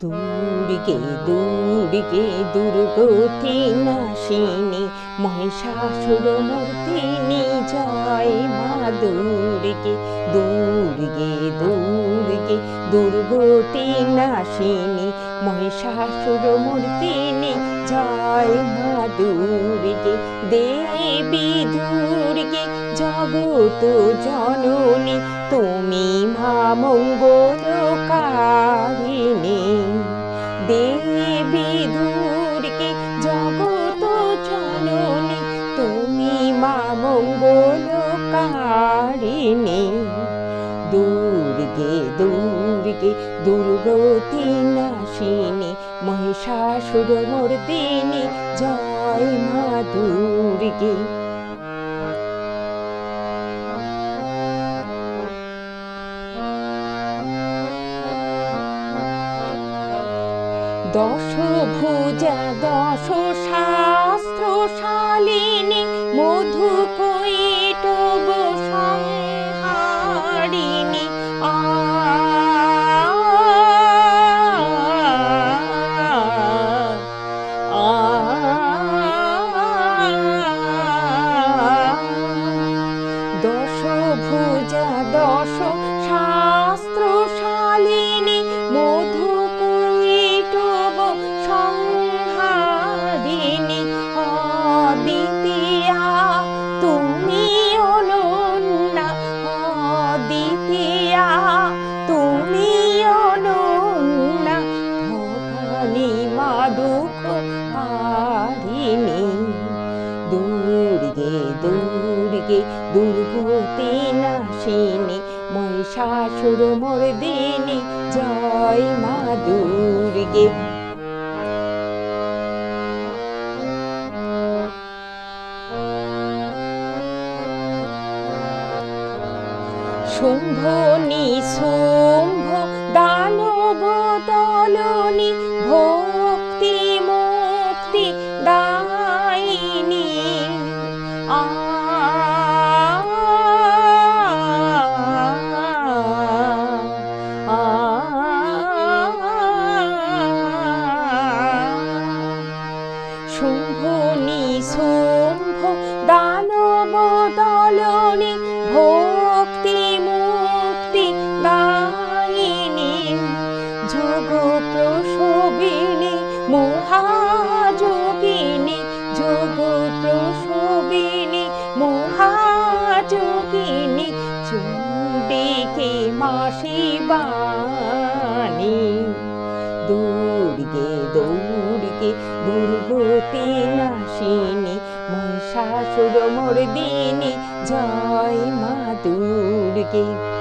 দুর্গে দুর্গে দুর্গতি নাশিনী, মহিষাসুর মূর্তিনি জয় মা দুর্গে দুর্গে দুর্গে দুর্গতি নাশিনী, মহিষাসুর মূর্তিনি জয় মা দুর্গে, দেবী দুর্গে জগত জননী, তুমি মা মঙ্গলকারিণী মঙ্গলকারিণী দুর্গে দুর্গে দুর্গতি নাশিনী। মহিষাসুর মর্দিনী জয় মা দুর্গে। দশ ভুজা দশ শাস্ত্র ভুজা দুর্গে দুর্গতি নাশিনী মহিষাসুর মর্দিনী জয় মা দুর্গে। শুম্ভ নিশুম্ভ দানব দলনি ভক্তি মহাযোগিনী যোগ প্রসবিনী মহাযোগিনী, চুম্বিকে মাসিবাণী দুর্গে দুর্গে, দুর্গতি নাশিনী, মহিষাসুর মর্দিনী, জয় মা দুর্গে।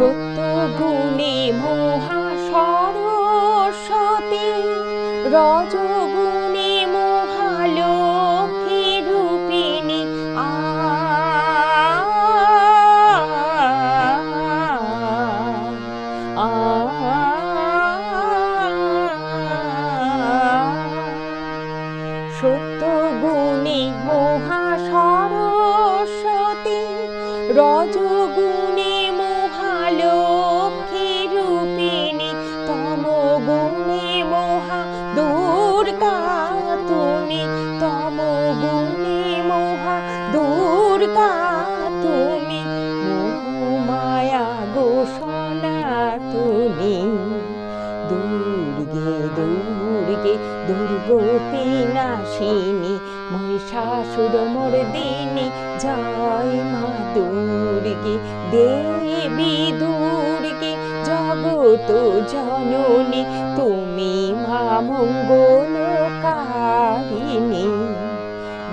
সত্য গুণে মহা সরস্বতী রজগুণে গুণে মহা দুর্গা, তুমি মোহমায়া গোসনা তুমি। দুর্গে দুর্গে, দুর্গতি নাশিনী, মহিষাসুর মর্দিনী জয় মা দুর্গে। দেবী দুর্গে, জগত জননী, তুমি মা মঙ্গলকারিণী।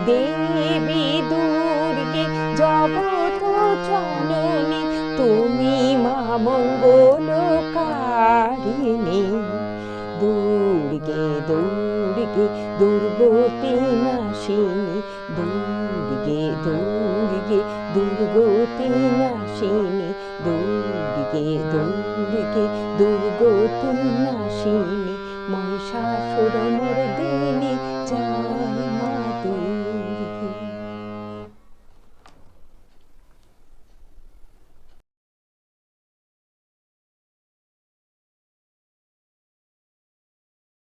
দেবী দুর্গে জগত জননী, তুমি মা মঙ্গলকারিণী। দুর্গে দুর্গে, দুর্গতি নাশিনী, দুর্গে দুর্গে, দুর্গতি নাশিনী, দুর্গে দুর্গে, দুর্গতি নাশিনী। মহিষাসুর মর্দিনী